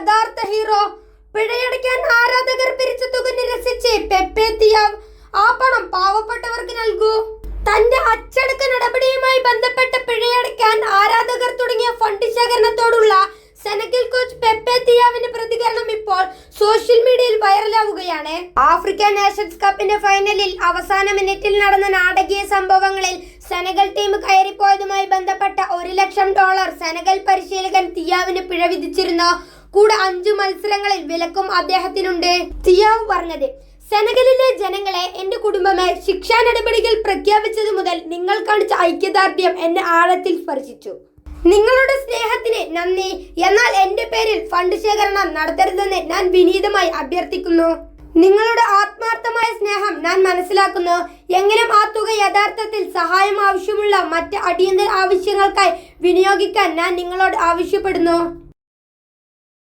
യഥാർത്ഥ ഹീറോ. പിഴയടയ്ക്കാൻ ആരാധകർ പിരിച്ച തുക നിരസിച്ച് പെപ്പെ തിയാവ്. ആ പണം പാവപ്പെട്ടവർക്ക് നൽകൂ. തന്റെ അച്ചടക്ക നടപടിയുമായി ബന്ധപ്പെട്ട് പിഴയടയ്ക്കാൻ ആരാധകർ തുടങ്ങിയ ഫണ്ട് ശേഖരണത്തോടുള്ള സെനഗൽ കോച്ച് പെപ്പെ പ്രതികരണം ഇപ്പോൾ സോഷ്യൽ മീഡിയയിൽ വൈറലാവുകയാണ്. ആഫ്രിക്കൻ നേഷൻസ് കപ്പിന്റെ ഫൈനലിൽ അവസാന മിനിറ്റിൽ നടന്ന നാടകീയ സംഭവങ്ങളിൽ സെനഗൽ ടീം കയറിപ്പോയതുമായി ബന്ധപ്പെട്ട ഒരു ലക്ഷം ഡോളർ സെനഗൽ പരിശീലകൻ തിയാവിന് പിഴ വിധിച്ചിരുന്നു. കൂടെ അഞ്ചു മത്സരങ്ങളിൽ വിലക്കും അദ്ദേഹത്തിനുണ്ട്. തിയാവ് പറഞ്ഞത് സെനഗലിലെ ജനങ്ങളെ എന്റെ കുടുംബമെ ശിക്ഷാ നടപടികൾ പ്രഖ്യാപിച്ചത് മുതൽ നിങ്ങൾ കാണിച്ച ഐക്യദാർഢ്യം എന്നെ ആഴത്തിൽ സ്പർശിച്ചു. നിങ്ങളുടെ സ്നേഹത്തിന് നന്ദി. എന്നാൽ എന്റെ പേരിൽ ഫണ്ട് ശേഖരണം നടത്തരുതെന്ന് ഞാൻ വിനീതമായി അഭ്യർത്ഥിക്കുന്നു. നിങ്ങളുടെ ആത്മാർത്ഥമായ സ്നേഹം ഞാൻ മനസ്സിലാക്കുന്നു. എങ്ങനെ ആ തുക യഥാർത്ഥത്തിൽ സഹായം ആവശ്യമുള്ള മറ്റ് അടിയന്തര ആവശ്യങ്ങൾക്കായി വിനിയോഗിക്കാൻ ഞാൻ നിങ്ങളോട് ആവശ്യപ്പെടുന്നു.